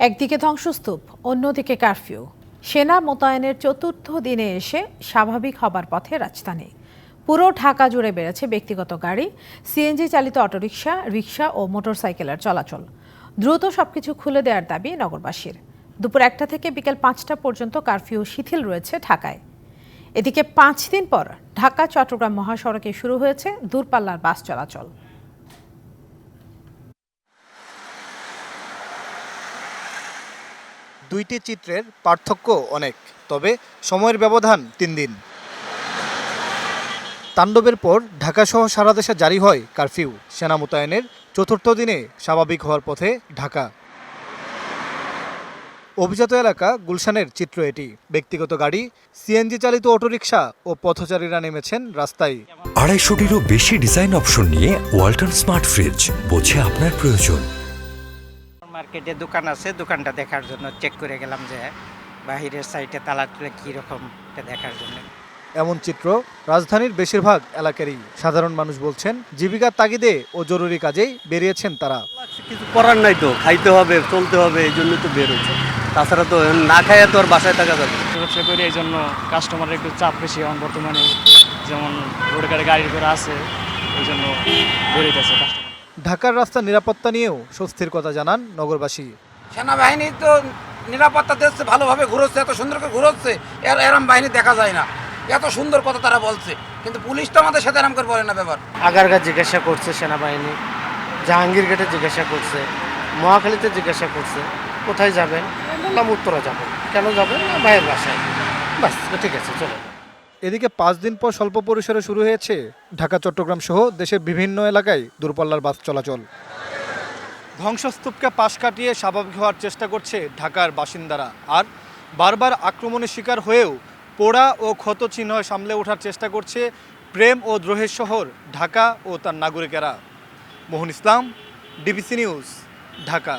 একদিকে ধ্বংসস্তূপ, অন্যদিকে কারফিউ। সেনা মোতায়েনের চতুর্থ দিনে এসে স্বাভাবিক হবার পথে রাজধানী। পুরো ঢাকা জুড়ে বেড়েছে ব্যক্তিগত গাড়ি সিএনজি চালিত অটোরিকশা, রিকশা ও মোটরসাইকেলের চলাচল। দ্রুত সবকিছু খুলে দেওয়ার দাবি নগরবাসীর। দুপুর একটা থেকে বিকেল পাঁচটা পর্যন্ত কারফিউ শিথিল রয়েছে ঢাকায়। এদিকে পাঁচ দিন পর ঢাকা চট্টগ্রাম মহাসড়কে শুরু হয়েছে দূরপাল্লার বাস চলাচল। দুইটি চিত্রের পার্থক্য অনেক, তবে সময়ের ব্যবধান তিন দিন। তাণ্ডবের পর ঢাকাসহ সারা দেশে জারি হয় কারফিউ। সেনা মোতায়েনের চতুর্থ দিনে স্বাভাবিক হওয়ার পথে ঢাকা। অভিজাত এলাকা গুলশানের চিত্র এটি। ব্যক্তিগত গাড়ি, সিএনজি চালিত অটোরিকশা ও পথচারীরা নেমেছেন রাস্তায়। আড়াইশোটিরও বেশি ডিজাইন অপশন নিয়ে ওয়ালটন স্মার্ট ফ্রিজ, বোঝে আপনার প্রয়োজন। মার্কেটে দোকান আছে দোকানটা দেখার জন্য চেক করে গেলাম যে বাহিরের সাইডে তালা তুলে কীরকম এটা দেখার জন্য। এমন চিত্র রাজধানীর বেশিরভাগ এলাকারই সাধারণ মানুষ বলছেন জীবিকার তাগিদে ও জরুরি কাজেই বেরিয়েছেন তারা। কিছু করার নাই তো খাইতে হবে চলতে হবে এই জন্য তো বের হচ্ছে তাছাড়া তো না খাইয়ে তো আর বাসায় থাকা যাবে ব্যবসা করি এই জন্য কাস্টমারের একটু চাপ বেশি এখন বর্তমানে। যেমন রোডে গাড়ি গাড়ি করে আছে এই জন্য বেরোইতেছে কাস্টমার ঢাকার রাস্তা নিরাপত্তা নিয়েও স্বস্তির কথা জানান নগরবাসী। সেনাবাহিনী তো নিরাপত্তা দিচ্ছে ভালোভাবে ঘুরোচ্ছে এত সুন্দর করে ঘুরোচ্ছে এর এরম বাহিনী দেখা যায় না। এত সুন্দর কথা তারা বলছে কিন্তু পুলিশ তো আমাদের সাথে এরম করে বলে না ব্যাপার। আগারগা জিজ্ঞাসা করছে সেনাবাহিনী জাহাঙ্গীর গেটে জিজ্ঞাসা করছে মহাখালীতে জিজ্ঞাসা করছে কোথায় যাবেন? বললাম উত্তরা যাবেন কেন যাবেন না? ভাইয়ের বাসায়। বাস ঠিক আছে চলো। এদিকে পাঁচ দিন পর স্বল্প পরিসরে শুরু হয়েছে ঢাকা, চট্টগ্রাম সহ দেশের বিভিন্ন এলাকায় দূরপাল্লার বাস চলাচল। ধ্বংসস্তূপকে পাশ কাটিয়ে স্বাভাবিক হওয়ার চেষ্টা করছে ঢাকার বাসিন্দারা। আর বারবার আক্রমণের শিকার হয়েও পোড়া ও ক্ষত চিহ্ন সামলে ওঠার চেষ্টা করছে প্রেম ও দ্রোহের শহর ঢাকা ও তার নাগরিকেরা। Mohan Islam, DBC news, Dhaka.